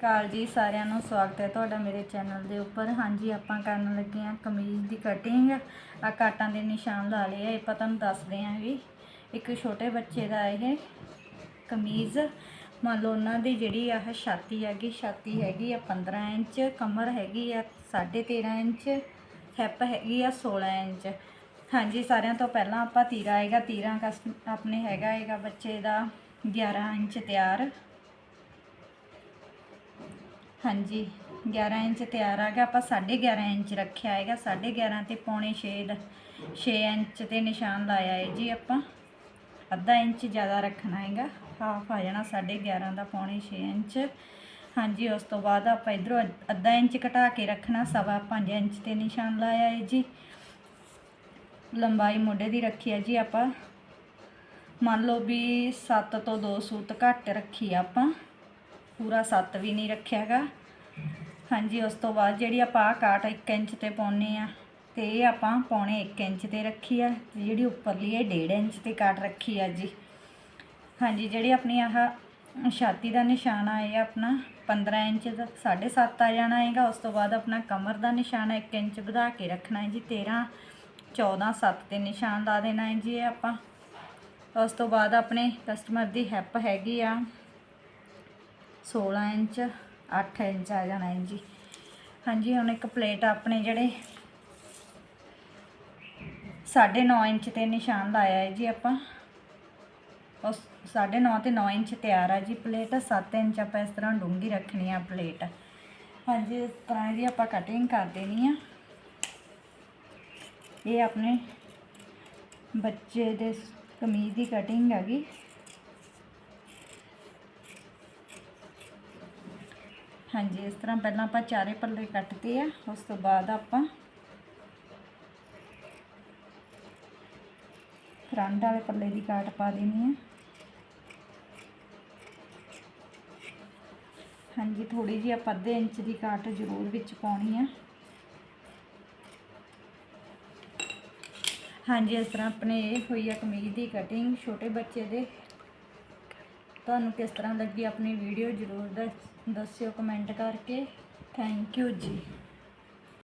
ਕਾਲ ਜੀ, ਸਾਰਿਆਂ ਨੂੰ ਸਵਾਗਤ ਹੈ ਤੁਹਾਡਾ ਮੇਰੇ ਚੈਨਲ ਦੇ ਉੱਪਰ। ਹਾਂਜੀ, ਆਪਾਂ ਕਰਨ ਲੱਗੇ ਹਾਂ ਕਮੀਜ਼ ਦੀ ਕਟਿੰਗ ਆ ਕਾਟਾਂ ਦੇ ਨਿਸ਼ਾਨ ਲਾ ਲਏ ਆ ਇਹ ਆਪਾਂ ਤੁਹਾਨੂੰ ਦੱਸਦੇ ਹਾਂ ਵੀ ਇੱਕ ਛੋਟੇ ਬੱਚੇ ਦਾ ਇਹ ਕਮੀਜ਼, ਮੰਨ ਲਓ ਉਹਨਾਂ ਦੀ ਜਿਹੜੀ ਆਹ ਛਾਤੀ ਹੈਗੀ ਛਾਤੀ ਹੈਗੀ ਆ 15 ਇੰਚ, ਕਮਰ ਹੈਗੀ ਆ 13.5 ਇੰਚ ਹੈਪ ਹੈਗੀ ਆ 16 ਇੰਚ। ਹਾਂਜੀ, ਸਾਰਿਆਂ ਤੋਂ ਪਹਿਲਾਂ ਆਪਾਂ ਤੀਰਾ ਆਏਗਾ ਤੀਰਾ ਕਸ- ਆਪਣੇ ਹੈਗਾ ਹੈਗਾ ਬੱਚੇ ਦਾ 11 ਇੰਚ ਤਿਆਰ। ਹਾਂਜੀ 11 ਇੰਚ ਤਿਆਰ ਆ ਗਿਆ। ਆਪਾਂ 11.5 ਇੰਚ ਰੱਖਿਆ ਹੈਗਾ। 11.5 ਤੇ ਪੌਣੇ 6 ਦਾ 6 ਇੰਚ ਤੇ ਨਿਸ਼ਾਨ ਲਾਇਆ ਹੈ ਜੀ ਆਪਾਂ। ਅੱਧਾ ਇੰਚ ਜ਼ਿਆਦਾ ਰੱਖਣਾ ਹੈਗਾ। ਹਾਫ ਆ ਜਾਣਾ 11.5 ਦਾ, ਪੌਣੇ 6 ਇੰਚ। ਹਾਂਜੀ, ਉਸ ਤੋਂ ਬਾਅਦ ਆਪਾਂ ਇਧਰੋਂ ਅੱਧਾ ਇੰਚ ਘਟਾ ਕੇ ਰੱਖਣਾ। ਸਵਾ 5 ਇੰਚ ਤੇ ਨਿਸ਼ਾਨ ਲਾਇਆ ਹੈ ਜੀ। ਲੰਬਾਈ ਮੋਢੇ ਦੀ ਰੱਖੀ ਹੈ ਜੀ ਆਪਾਂ। ਮੰਨ ਲਓ ਵੀ 7 ਤੋਂ 2 ਸੂਤ ਘੱਟ ਰੱਖੀ ਆਪਾਂ। ਪੂਰਾ 7 ਵੀ ਨਹੀਂ ਰੱਖਿਆਗਾ। ਹਾਂਜੀ, ਉਸ ਤੋਂ ਬਾਅਦ ਜਿਹੜੀ ਆਪਾਂ ਆਹ ਕਾਟ 1 ਇੰਚ ਤੇ ਪਾਉਨੇ ਆ ਤੇ ਇਹ ਆਪਾਂ ਪੌਣੇ 1 ਇੰਚ ਤੇ ਰੱਖੀ ਆ ਤੇ ਜਿਹੜੀ ਉੱਪਰਲੀ ਇਹ 1.5 ਇੰਚ ਤੇ ਕਾਟ ਰੱਖੀ ਆ ਜੀ। ਹਾਂਜੀ, ਜਿਹੜੀ ਆਪਣੀ ਆਹ ਛਾਤੀ ਦਾ ਨਿਸ਼ਾਨ ਆ ਆਪਣਾ 15 ਇੰਚ ਦਾ 7.5 ਆ ਜਾਣਾ ਹੈਗਾ। ਉਸ ਤੋਂ ਬਾਅਦ ਆਪਣਾ ਕਮਰ ਦਾ ਨਿਸ਼ਾਨ 1 ਇੰਚ ਵਧਾ ਕੇ ਰੱਖਣਾ ਹੈ ਜੀ 13 14 7 ਤੇ ਨਿਸ਼ਾਨ ਲਾ ਦੇਣਾ ਹੈ ਜੀ ਇਹ ਆਪਾਂ। ਉਸ ਤੋਂ ਬਾਅਦ ਆਪਣੇ ਕਸਟਮਰ ਦੀ ਹੈਪ ਹੈਗੀ ਆ। 16 ਇੰਚ 8 ਇੰਚ ਆ ਜਾਣਾ ਹੈ ਜੀ। ਹਾਂਜੀ, ਹੁਣ ਇੱਕ ਪਲੇਟ ਆਪਣੇ ਜਿਹੜੇ 9.5 ਇੰਚ ਤੇ ਨਿਸ਼ਾਨ ਲਾਇਆ ਹੈ ਜੀ ਆਪਾਂ। ਉਸ 9.5 ਤੇ 9 ਇੰਚ ਤਿਆਰ ਆ ਜੀ ਪਲੇਟ। 7 ਇੰਚ ਆਪਾਂ ਇਸ ਤਰ੍ਹਾਂ ਡੂੰਗੀ ਰੱਖਣੀ ਆ ਪਲੇਟ। ਹਾਂਜੀ, ਇਸ ਤਰ੍ਹਾਂ ਇਹਦੀ ਆਪਾਂ ਕਟਿੰਗ ਕਰ ਦੇਣੀ ਆ। ਇਹ ਆਪਣੇ ਬੱਚੇ ਦੇ ਕਮੀਜ਼ ਦੀ ਕਟਿੰਗ ਹੈਗੀ। ਹਾਂਜੀ, ਇਸ ਤਰ੍ਹਾਂ ਪਹਿਲਾਂ ਆਪਾਂ ਚਾਰੇ ਪੱਲੇ ਕੱਟਦੇ ਆ, ਉਸ ਤੋਂ ਬਾਅਦ ਆਪਾਂ ਫਰੰਟ ਵਾਲੇ ਪੱਲੇ ਦੀ ਕਾਟ ਪਾ ਦੇਣੀ ਹੈ ਹਾਂਜੀ ਥੋੜੀ ਜਿਹੀ ਆਪਾਂ ਅੱਧੇ ਇੰਚ ਦੀ ਕਾਟ ਜ਼ਰੂਰ ਵਿੱਚ ਪਾਉਣੀ ਆ। ਹਾਂਜੀ, ਇਸ ਤਰ੍ਹਾਂ ਆਪਣੇ ਇਹ ਹੋਈ ਆ ਕਮੀਜ਼ ਦੀ ਕਟਿੰਗ ਛੋਟੇ ਬੱਚੇ ਦੇ ਤੁਹਾਨੂੰ ਕਿਸ ਤਰ੍ਹਾਂ ਲੱਗੀ ਆਪਣੀ ਵੀਡੀਓ ਜ਼ਰੂਰ ਦੱਸ- ਦੱਸਿਓ ਕਮੈਂਟ ਕਰਕੇ। ਥੈਂਕ ਯੂ ਜੀ।